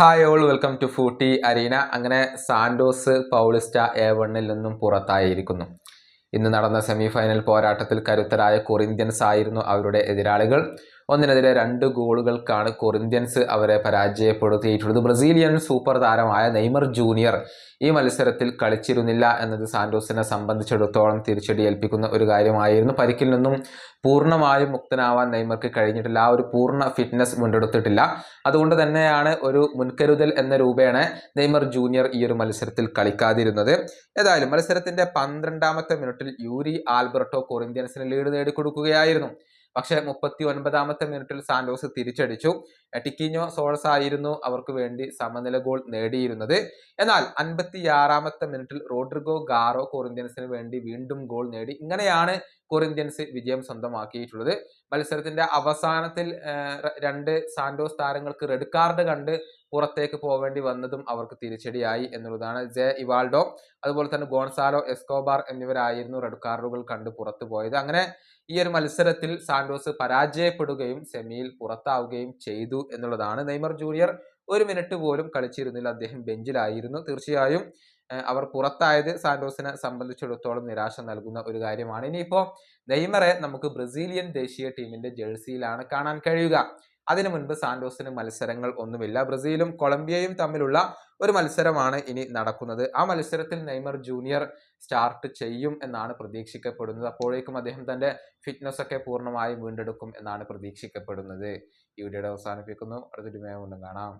Hi all welcome to Footy Arena. അങ്ങനെ Santos Paulista A വണ്ണിൽ നിന്നും പുറത്തായിരിക്കുന്നു. ഇന്ന് നടന്ന സെമിഫൈനൽ പോരാട്ടത്തിൽ കരുത്തരായ കൊറിന്ത്യൻസ് ആയിരുന്നു അവരുടെ എതിരാളികൾ. ഒന്നിനെതിരെ രണ്ട് ഗോളുകൾക്കാണ് കൊറിന്ത്യൻസ് അവരെ പരാജയപ്പെടുത്തിയിട്ടുള്ളത്. ബ്രസീലിയൻ സൂപ്പർ താരമായ നെയ്മർ ജൂനിയർ ഈ മത്സരത്തിൽ കളിച്ചിരുന്നില്ല എന്നത് സാന്റോസിനെ സംബന്ധിച്ചിടത്തോളം തിരിച്ചടി ഏൽപ്പിക്കുന്ന ഒരു കാര്യമായിരുന്നു. പരിക്കിൽ നിന്നും പൂർണമായും മുക്തനാവാൻ നെയ്മർക്ക് കഴിഞ്ഞിട്ടില്ല. ആ ഒരു പൂർണ ഫിറ്റ്നസ് വീണ്ടെടുത്തിട്ടില്ല. അതുകൊണ്ട് തന്നെയാണ് ഒരു മുൻകരുതൽ എന്ന രൂപേണ നെയ്മർ ജൂനിയർ ഈ ഒരു മത്സരത്തിൽ കളിക്കാതിരുന്നത്. ഏതായാലും മത്സരത്തിന്റെ പന്ത്രണ്ടാമത്തെ മിനിറ്റിൽ യൂരി ആൽബർട്ടോ കൊറിന്ത്യൻസിന് ലീഡ് നേടിക്കൊടുക്കുകയായിരുന്നു. പക്ഷേ മുപ്പത്തി ഒൻപതാമത്തെ മിനിറ്റിൽ സാന്റോസ് തിരിച്ചടിച്ചു. ടിക്കിഞ്ഞോ സോൾസ് ആയിരുന്നു അവർക്ക് വേണ്ടി സമനില ഗോൾ നേടിയിരുന്നത്. എന്നാൽ അൻപത്തിയാറാമത്തെ മിനിറ്റിൽ റോഡ്രിഗോ ഗാറോ കൊറിന്ത്യൻസിന് വേണ്ടി വീണ്ടും ഗോൾ നേടി. ഇങ്ങനെയാണ് കൊറിന്ത്യൻസ് വിജയം സ്വന്തമാക്കിയിട്ടുള്ളത്. മത്സരത്തിന്റെ അവസാനത്തിൽ രണ്ട് സാന്റോസ് താരങ്ങൾക്ക് റെഡ് കാർഡ് കണ്ട് പുറത്തേക്ക് പോവേണ്ടി വന്നതും അവർക്ക് തിരിച്ചടിയായി എന്നുള്ളതാണ് ജെ ഇവാൾഡോ. അതുപോലെ തന്നെ ഗോൺസാലോ എസ്കോബാർ എന്നിവരായിരുന്നു റെഡ് കാർഡുകൾ കണ്ട് പുറത്തു പോയത്. അങ്ങനെ ഈ ഒരു മത്സരത്തിൽ സാന്റോസ് പരാജയപ്പെടുകയും സെമിയിൽ പുറത്താവുകയും ചെയ്തു എന്നുള്ളതാണ് നെയ്മർ ജൂനിയർ ഒരു മിനിറ്റ് പോലും കളിച്ചിരുന്നില്ല. അദ്ദേഹം ബെഞ്ചിലായിരുന്നു. തീർച്ചയായും അവർ പുറത്തായത് സാന്റോസിനെ സംബന്ധിച്ചിടത്തോളം നിരാശ നൽകുന്ന ഒരു കാര്യമാണ്. ഇനിയിപ്പോൾ നെയ്മറെ നമുക്ക് ബ്രസീലിയൻ ദേശീയ ടീമിന്റെ ജേഴ്സിയിലാണ് കാണാൻ കഴിയുക. അതിനു മുൻപ് സാന്റോസിന് മത്സരങ്ങൾ ഒന്നുമില്ല. ബ്രസീലും കൊളംബിയയും തമ്മിലുള്ള ഒരു മത്സരമാണ് ഇനി നടക്കുന്നത്. ആ മത്സരത്തിൽ നെയ്മർ ജൂനിയർ സ്റ്റാർട്ട് ചെയ്യും എന്നാണ് പ്രതീക്ഷിക്കപ്പെടുന്നത്. അപ്പോഴേക്കും അദ്ദേഹം തന്റെ ഫിറ്റ്നസ് ഒക്കെ പൂർണമായും വീണ്ടെടുക്കും എന്നാണ് പ്രതീക്ഷിക്കപ്പെടുന്നത്. ഈ വീഡിയോയുടെ അവസാനിപ്പിക്കുന്നു. അടുത്തൊരു മേമുണ്ടും കാണാം.